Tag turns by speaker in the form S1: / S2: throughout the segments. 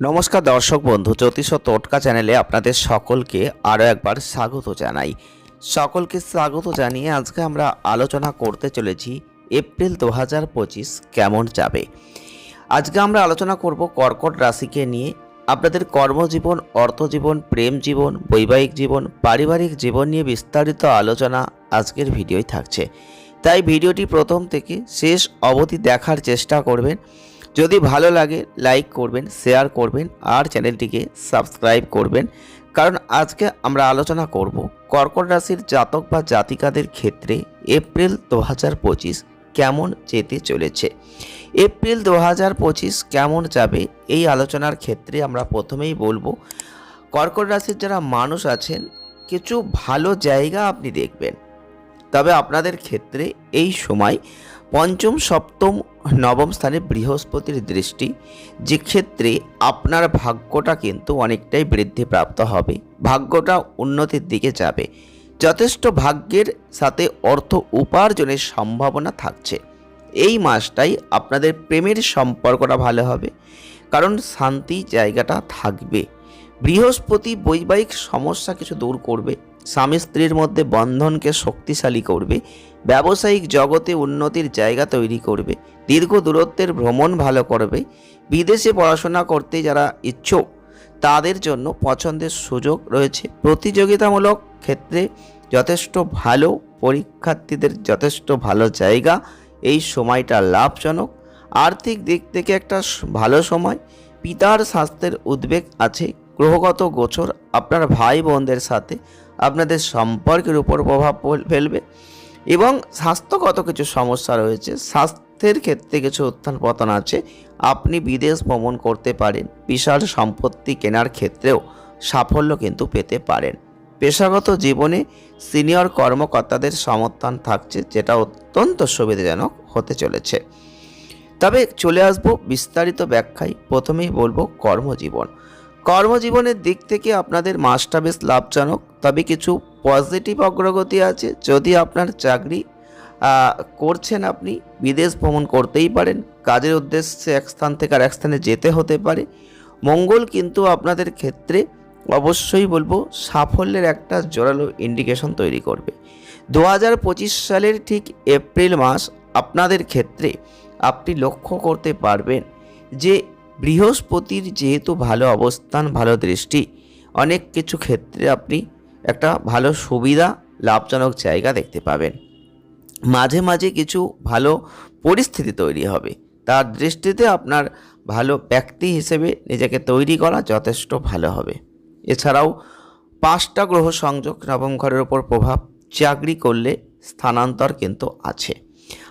S1: নমস্কার দর্শক বন্ধু, জ্যোতিষ টোটকা চ্যানেলে আপনাদের সকলকে আরও একবার স্বাগত জানাই। সকলকে স্বাগত জানিয়ে আজকে আমরা আলোচনা করতে চলেছি এপ্রিল দু হাজার পঁচিশ কেমন যাবে। আজকে আমরা আলোচনা করব কর্কট রাশিকে নিয়ে। আপনাদের কর্মজীবন, অর্থজীবন, প্রেম জীবন, বৈবাহিক জীবন, পারিবারিক জীবন নিয়ে বিস্তারিত আলোচনা আজকের ভিডিওই থাকছে। তাই ভিডিওটি প্রথম থেকে শেষ অবধি দেখার চেষ্টা করবেন। যদি ভালো লাগে লাইক করবেন শেয়ার করবেন, আর চ্যানেলটিকে সাবস্ক্রাইব করবেন। কারণ আজকে আমরা আলোচনা করব কর্কট রাশির জাতক বা জাতিকাদের ক্ষেত্রে এপ্রিল দু হাজার পঁচিশ কেমন যেতে চলেছে। এপ্রিল দু হাজার পঁচিশ কেমন যাবে, এই আলোচনার ক্ষেত্রে আমরা প্রথমেই বলব, কর্কট রাশির যারা মানুষ আছেন, কিছু ভালো জায়গা আপনি দেখবেন। তবে আপনাদের ক্ষেত্রে এই সময় পঞ্চম, সপ্তম, নবম স্থানে বৃহস্পতির দৃষ্টি, যে ক্ষেত্রে আপনার ভাগ্যটা কিন্তু অনেকটাই বৃদ্ধিপ্রাপ্ত হবে। ভাগ্যটা উন্নতির দিকে যাবে। যথেষ্ট ভাগ্যের সাথে অর্থ উপার্জনের সম্ভাবনা থাকছে। এই মাসটাই আপনাদের প্রেমের সম্পর্কটা ভালো হবে, কারণ শান্তি জায়গাটা থাকবে। বৃহস্পতি বৈবাহিক সমস্যা কিছু দূর করবে স্বামী স্ত্রীর মধ্যে বন্ধনকে শক্তিশালী করবে, ব্যবসায়িক জগতে উন্নতির জায়গা তৈরি করবে, দীর্ঘ দূরত্বের ভ্রমণ ভালো করবে, বিদেশে পড়াশোনা করতে যারা ইচ্ছুক, তাদের জন্য পছন্দের সুযোগ রয়েছে। প্রতিযোগিতামূলক ক্ষেত্রে যথেষ্ট ভালো পরীক্ষার্থীদের যথেষ্ট ভালো জায়গা, এই সময়টা লাভজনক। আর্থিক দিক থেকে একটা ভালো সময়। পিতার স্বাস্থ্যের উদ্বেগ আছে। গ্রহগত গোচর আপনার ভাই বোনদের সাথে আপনাদের সম্পর্কের উপর প্রভাব ফেলবে এবং স্বাস্থ্যগত কিছু সমস্যা রয়েছে, স্বাস্থ্যের ক্ষেত্রে কিছু উত্থান পতন আছে, আপনি বিদেশ ভ্রমণ করতে পারেন, বিশাল সম্পত্তি কেনার ক্ষেত্রেও সাফল্য কিন্তু পেতে পারেন। পেশাগত জীবনে সিনিয়র কর্মকর্তাদের সমর্থন থাকছে, যেটা অত্যন্ত সুবিধাজনক হতে চলেছে। তবে চলে আসব বিস্তারিত ব্যাখ্যায়। প্রথমেই বলব কর্মজীবন। কর্মজীবনের দিক থেকে আপনাদের মাসটা বেশ লাভজনক, তবে কিছু পজিটিভ অগ্রগতি আছে। যদি আপনার চাকরি করছেন আপনি, বিদেশ ভ্রমণ করতেই পারেন। কাজের উদ্দেশ্যে এক স্থান থেকে আর এক স্থানে যেতে হতে পারে। মঙ্গল কিন্তু আপনাদের ক্ষেত্রে অবশ্যই বলব সাফল্যের একটা জোরালো ইন্ডিকেশন তৈরি করবে। দু হাজার পঁচিশ সালের ঠিক এপ্রিল মাস আপনাদের ক্ষেত্রে আপনি লক্ষ্য করতে পারবেন যে বৃহস্পতির যেহেতু ভালো অবস্থান, ভালো দৃষ্টি, অনেক কিছু ক্ষেত্রে আপনি একটা ভালো সুবিধা, লাভজনক জায়গা দেখতে পাবেন। মাঝে মাঝে কিছু ভালো পরিস্থিতি তৈরি হবে। তার দৃষ্টিতে আপনার ভালো ব্যক্তি হিসেবে নিজেকে তৈরি করা যথেষ্ট ভালো হবে। এছাড়াও পাঁচটা গ্রহ সংযোগ নবম ঘরের ওপর প্রভাব চাকরি করলে স্থানান্তর কিন্তু আছে।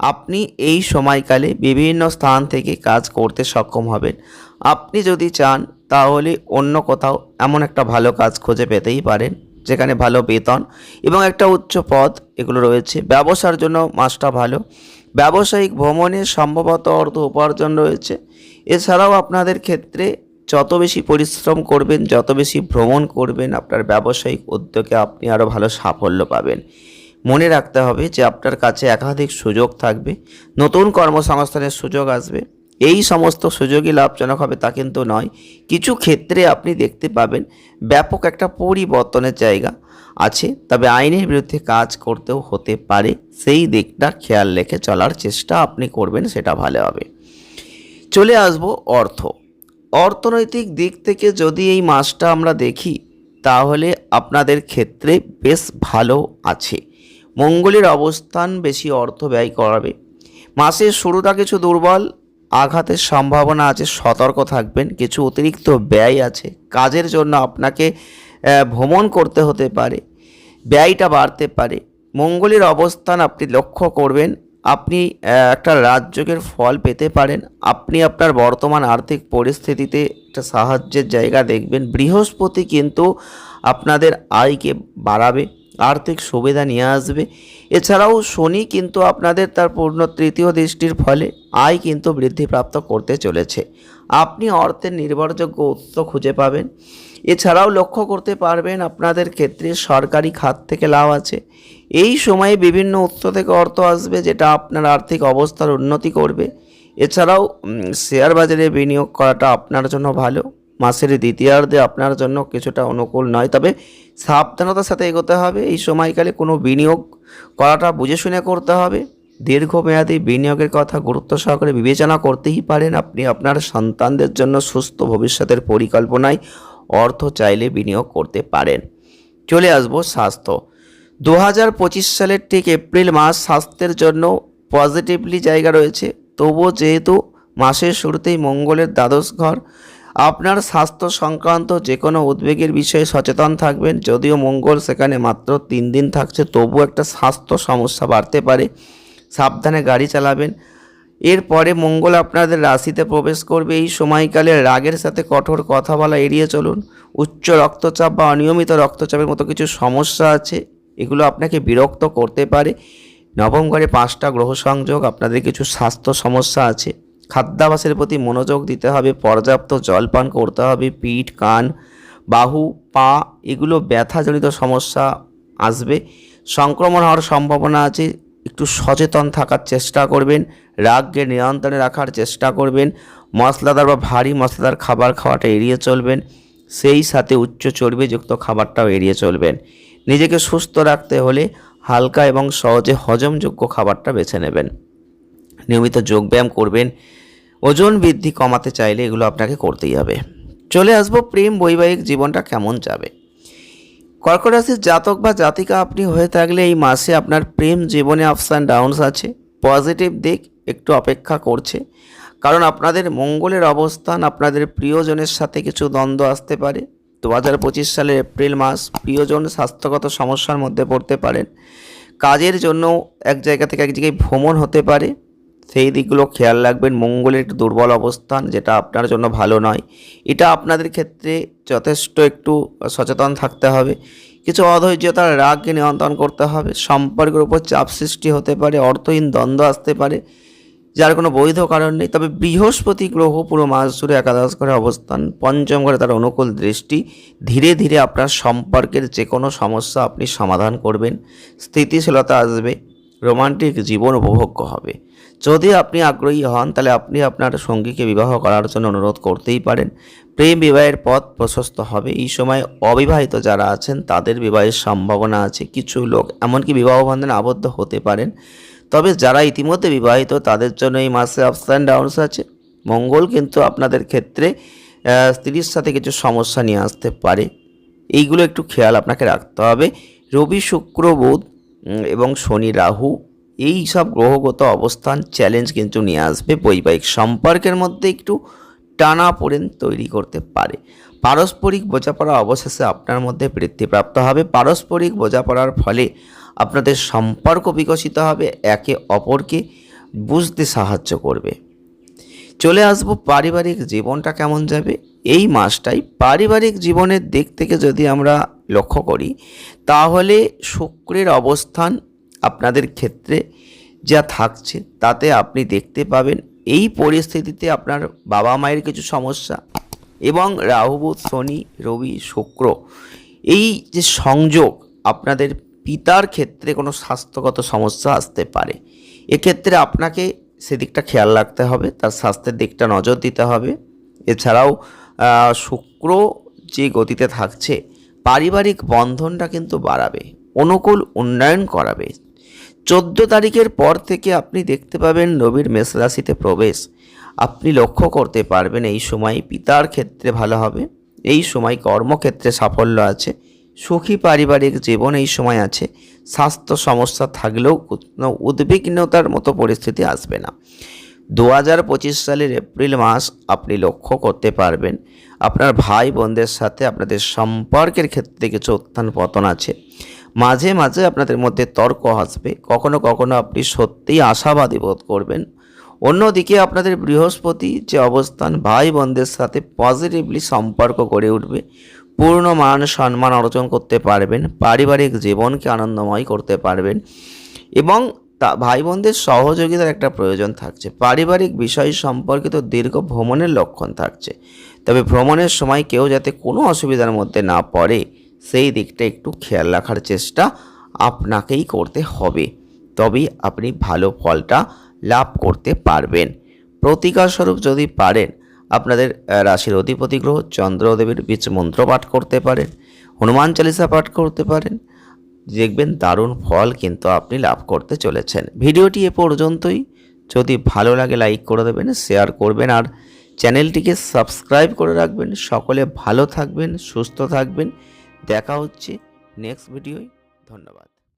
S1: আপনি এই সময়কালে বিভিন্ন স্থান থেকে কাজ করতে সক্ষম হবেন। আপনি যদি চান, তাহলে অন্য কোথাও এমন একটা ভালো কাজ খুঁজে পেতেই পারেন, যেখানে ভালো বেতন এবং একটা উচ্চ পদ এগুলো রয়েছে। ব্যবসার জন্য মাসটা ভালো। ব্যবসায়িক ভ্রমণে সম্ভবত অর্থ উপার্জন রয়েছে। এছাড়াও আপনাদের ক্ষেত্রে যত বেশি পরিশ্রম করবেন, যত বেশি ভ্রমণ করবেন, আপনার ব্যবসায়িক উদ্যোগে আপনি আরও ভালো সাফল্য পাবেন। মনে রাখতে হবে যে আপনার কাছে একাধিক সুযোগ থাকবে, নতুন কর্মসংস্থানের সুযোগ আসবে। এই সমস্ত সুযোগই লাভজনক হবে তা কিন্তু নয়। কিছু ক্ষেত্রে আপনি দেখতে পাবেন ব্যাপক একটা পরিবর্তনের জায়গা আছে, তবে আইনের বিরুদ্ধে কাজ করতেও হতে পারে। সেই দিকটা খেয়াল রেখে চলার চেষ্টা আপনি করবেন, সেটা ভালো হবে। চলে আসব অর্থ। অর্থনৈতিক দিক থেকে যদি এই মাসটা আমরা দেখি, তাহলে আপনাদের ক্ষেত্রে বেশ ভালো আছে। মঙ্গলের অবস্থান বেশি অর্থ ব্যয় করাবে। মাসের শুরুটা কিছু দুর্বল, আঘাতের সম্ভাবনা আছে, সতর্ক থাকবেন, কিছু অতিরিক্ত ব্যয় আছে। কাজের জন্য আপনাকে ভ্রমণ করতে হতে পারে, ব্যয়টা বাড়তে পারে। মঙ্গলের অবস্থান আপনি লক্ষ্য করবেন, আপনি একটা রাজযোগের ফল পেতে পারেন, আপনি আপনার বর্তমান আর্থিক পরিস্থিতিতে একটা সাহায্যের জায়গা দেখবেন। বৃহস্পতি কিন্তু আপনাদের আয়কে বাড়াবে। আর্থিক সুবিধা নিয়ে আসবে। এছাড়াও শনি কিন্তু আপনাদের তার পূর্ণ তৃতীয় দৃষ্টির ফলে আয় কিন্তু বৃদ্ধিপ্রাপ্ত করতে চলেছে। আপনি অর্থের নির্ভরযোগ্য উৎস খুঁজে পাবেন। এছাড়াও লক্ষ্য করতে পারবেন আপনাদের ক্ষেত্রে সরকারি খাত থেকে লাভ আছে। এই সময়ে বিভিন্ন উৎস থেকে অর্থ আসবে যেটা আপনার আর্থিক অবস্থার উন্নতি করবে। এছাড়াও শেয়ার বাজারে বিনিয়োগ করাটা আপনার জন্য ভালো। মাসের দ্বিতীয়ার্ধে আপনার জন্য কিছুটা অনুকূল নয়। তবে সাবধানতার সাথে এগোতে হবে। এই সময়কালে কোনো বিনিয়োগ করাটা বুঝে শুনে করতে হবে। দীর্ঘমেয়াদী বিনিয়োগের কথা গুরুত্ব সহকারে বিবেচনা করতেই পারেন আপনি আপনার সন্তানদের জন্য সুস্থ ভবিষ্যতের পরিকল্পনায় অর্থ চাইলে বিনিয়োগ করতে পারেন। চলে আসব স্বাস্থ্য। দু হাজার পঁচিশ সালের ঠিক এপ্রিল মাস স্বাস্থ্যের জন্য পজিটিভলি জায়গা রয়েছে। তবুও যেহেতু মাসের শুরুতেই মঙ্গলের দ্বাদশ ঘর আপনার স্বাস্থ্য সংক্রান্ত যে কোনো উদ্বেগের বিষয়ে সচেতন থাকবেন। যদিও মঙ্গল সেখানে মাত্র তিন দিন থাকছে, তবুও একটা স্বাস্থ্য সমস্যা বাড়তে পারে। সাবধানে গাড়ি চালাবেন। এরপরে মঙ্গল আপনাদের রাশিতে প্রবেশ করবে। এই সময়কালে রাগের সাথে কঠোর কথা বলা এড়িয়ে চলুন। উচ্চ রক্তচাপ বা অনিয়মিত রক্তচাপের মতো কিছু সমস্যা আছে, এগুলো আপনাকে বিরক্ত করতে পারে। নবম ঘরে পাঁচটা গ্রহ সংযোগ, আপনাদের কিছু স্বাস্থ্য সমস্যা আছে। খাদ্যাভাসের প্রতি মনোযোগ দিতে হবে, পর্যাপ্ত জলপান করতে হবে, পিঠ, কান, বাহু, পা, এগুলো ব্যথাজনিত সমস্যা আসবে। সংক্রমণ হওয়ার সম্ভাবনা আছে, একটু সচেতন থাকার চেষ্টা করবেন, রাগকে নিয়ন্ত্রণে রাখার চেষ্টা করবেন, মশলাদার বা ভারী মশলাদার খাবার খাওয়াটা এড়িয়ে চলবেন, সেই সাথে উচ্চ চর্বিযুক্ত খাবারটাও এড়িয়ে চলবেন। নিজেকে সুস্থ রাখতে হলে হালকা এবং সহজে হজমযোগ্য খাবারটা বেছে নেবেন। নিয়মিত যোগব্যায়াম করবেন, ওজন বৃদ্ধি কমাতে চাইলে এগুলো আপনাকে করতেই হবে। চলে আসব প্রেম বৈবাহিক জীবনটা কেমন যাবে। কর্কট রাশির জাতক বা জাতিকা আপনি হয়ে থাকলে এই মাসে আপনার প্রেম জীবনে আপস অ্যান্ড ডাউনস আছে পজিটিভ দিক একটু অপেক্ষা করছে, কারণ আপনাদের মঙ্গলের অবস্থান, আপনাদের প্রিয়জনের সাথে কিছু দ্বন্দ্ব আসতে পারে। দু হাজার পঁচিশ সালের এপ্রিল মাস, প্রিয়জন স্বাস্থ্যগত সমস্যার মধ্যে পড়তে পারেন। কাজের জন্য এক জায়গা থেকে এক জায়গায় ভ্রমণ হতে পারে। সেই দিকগুলো খেয়াল রাখবেন। মঙ্গলের একটু দুর্বল অবস্থান, যেটা আপনার জন্য ভালো নয়। এটা আপনাদের ক্ষেত্রে যথেষ্ট একটু সচেতন থাকতে হবে। কিছু অধৈর্যতার রাগকে নিয়ন্ত্রণ করতে হবে। সম্পর্কের উপর চাপ সৃষ্টি হতে পারে, অর্থহীন দ্বন্দ্ব আসতে পারে, যার কোনো বৈধ কারণ নেই। তবে বৃহস্পতি গ্রহ পুরো মাস জুড়ে একাদশ ঘরে অবস্থান, পঞ্চম ঘরে তার অনুকূল দৃষ্টি। ধীরে ধীরে আপনার সম্পর্কের যে কোনো সমস্যা আপনি সমাধান করবেন। স্থিতিশীলতা আসবে। রোমান্টিক জীবন উপভোগ্য হবে। যদি আপনি আগ্রহী হন, তাহলে আপনি আপনার সঙ্গীকে বিবাহ করার জন্য অনুরোধ করতেই পারেন। প্রেম বিবাহের পথ প্রশস্ত হবে। এই সময় অবিবাহিত যারা আছেন, তাদের বিবাহের সম্ভাবনা আছে। কিছু লোক এমনকি বিবাহ বন্ধনে আবদ্ধ হতে পারেন। তবে যারা ইতিমধ্যে বিবাহিত, তাদের জন্য এই মাসে আপস অ্যান্ড ডাউনস আছে। মঙ্গল কিন্তু আপনাদের ক্ষেত্রে স্ত্রীর সাথে কিছু সমস্যা নিয়ে আসতে পারে। এইগুলো একটু খেয়াল আপনাকে রাখতে হবে। রবি, শুক্র, বুধ এবং শনি, রাহু, এই সব গ্রহগত অবস্থান চ্যালেঞ্জ কিন্তু নিয়ে আসবে বৈবাহিক সম্পর্কের মধ্যে একটু টানা পড়েন তৈরি করতে পারে। পারস্পরিক বোঝাপড়া অবশেষে আপনার মধ্যে বৃদ্ধিপ্রাপ্ত হবে। পারস্পরিক বোঝাপড়ার ফলে আপনাদের সম্পর্ক বিকশিত হবে, একে অপরকে বুঝতে সাহায্য করবে। চলে আসব পারিবারিক জীবনটা কেমন যাবে? এই মাসটাই পারিবারিক জীবনের দিক থেকে যদি আমরা লক্ষ্য করি, তাহলে শুক্রের অবস্থান আপনাদের ক্ষেত্রে যা থাকছে, তাতে আপনি দেখতে পাবেন এই পরিস্থিতিতে আপনার বাবা মায়ের কিছু সমস্যা এবং রাহুবুধ শনি, রবি, শুক্র এই যে সংযোগ আপনাদের পিতার ক্ষেত্রে কোনো স্বাস্থ্যগত সমস্যা আসতে পারে। এক্ষেত্রে আপনাকে সেদিকটা খেয়াল রাখতে হবে, তার স্বাস্থ্যের দিকটা নজর দিতে হবে। এছাড়াও শুক্র যে গতিতে থাকছে পারিবারিক বন্ধনটা কিন্তু বাড়াবে, অনুকূল উন্নয়ন করাবে। চোদ্দ তারিখের পর থেকে আপনি দেখতে পাবেন রবির মেষ রাশিতে প্রবেশ। আপনি লক্ষ্য করতে পারবেন এই সময় পিতার ক্ষেত্রে ভালো হবে, এই সময় কর্মক্ষেত্রে সাফল্য আছে, সুখী পারিবারিক জীবন এই সময় আছে, স্বাস্থ্য সমস্যা থাকলেও কোনো উদ্বিগ্নতার মতো পরিস্থিতি আসবে না। দু হাজার পঁচিশ সালের এপ্রিল মাস আপনি লক্ষ্য করতে পারবেন আপনার ভাই বোনদের সাথে আপনাদের সম্পর্কের ক্ষেত্রে কিছু উত্থান পতন আছে। মাঝে মাঝে আপনাদের মধ্যে তর্ক আসবে। কখনো কখনো আপনি সত্যিই আশাবাদী বোধ করবেন। অন্যদিকে আপনাদের বৃহস্পতি যে অবস্থান ভাই বোনদের সাথে পজিটিভলি সম্পর্ক গড়ে উঠবে। পূর্ণ মান সম্মান অর্জন করতে পারবেন। পারিবারিক জীবনকে আনন্দময় করতে পারবেন। এবং তা ভাই বোনদের সহযোগিতার একটা প্রয়োজন থাকছে। পারিবারিক বিষয় সম্পর্কিত দীর্ঘ ভ্রমণের লক্ষণ থাকছে। তবে ভ্রমণের সময় কেউ যাতে কোনো অসুবিধার মধ্যে না পড়ে, সেই দিকটা একটু খেয়াল রাখার চেষ্টা আপনাকেই করতে হবে। তবেই আপনি ভালো ফলটা লাভ করতে পারবেন। প্রতিকারস্বরূপ যদি পারেন, আপনাদের রাশির অধিপতি গ্রহ চন্দ্রদেবের বীজ মন্ত্র পাঠ করতে পারেন, হনুমান চালিসা পাঠ করতে পারেন দেখবেন দারুণ ফল কিন্তু আপনি লাভ করতে চলেছেন। ভিডিওটি এ পর্যন্তই। যদি ভালো লাগে লাইক করে দেবেন, শেয়ার করবেন আর চ্যানেলটিকে সাবস্ক্রাইব করে রাখবেন। সকলে ভালো থাকবেন, সুস্থ থাকবেন। দেখা হচ্ছে নেক্সট ভিডিওয়। ধন্যবাদ।